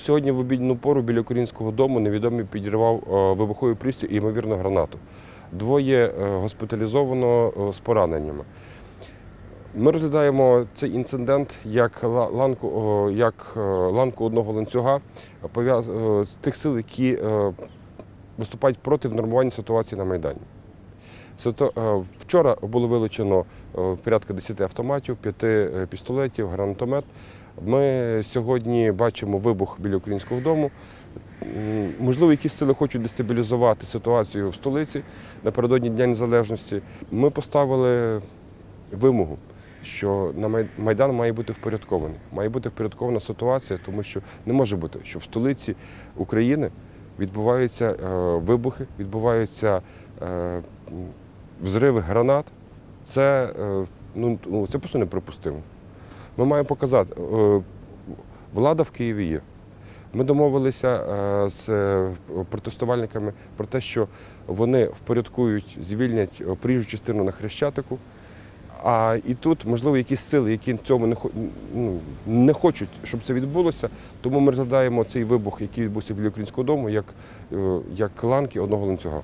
Сьогодні в обідню пору біля українського дому невідомий підірвав е, вибуховий пристрій і, ймовірно, гранату. Двоє е, госпіталізовано е, з пораненнями. Ми розглядаємо цей інцидент як ланку, як ланку одного ланцюга з тих сил, які виступають проти внормування ситуації на Майдані. Вчора було вилучено порядка 10 автоматів, 5 пістолетів, гранатомет. Ми сьогодні бачимо вибух біля українського дому. Можливо, якісь сили хочуть дестабілізувати ситуацію в столиці напередодні Дня Незалежності. Ми поставили вимогу, що на Майдан має бути впорядкований. Має бути впорядкована ситуація, тому що не може бути, що в столиці України відбуваються е, вибухи, відбуваються е, взриви гранат. Це, е, ну, ну, це просто неприпустимо. Ми маємо показати, е, влада в Києві є. Ми домовилися е, з е, протестувальниками про те, що вони впорядкують, звільнять проїжджу частину на Хрещатику. А і тут, можливо, якісь сили, які цьому не, ну, не хочуть, щоб це відбулося. Тому ми розглядаємо цей вибух, який відбувся біля українського дому, як, як ланки одного ланцюга.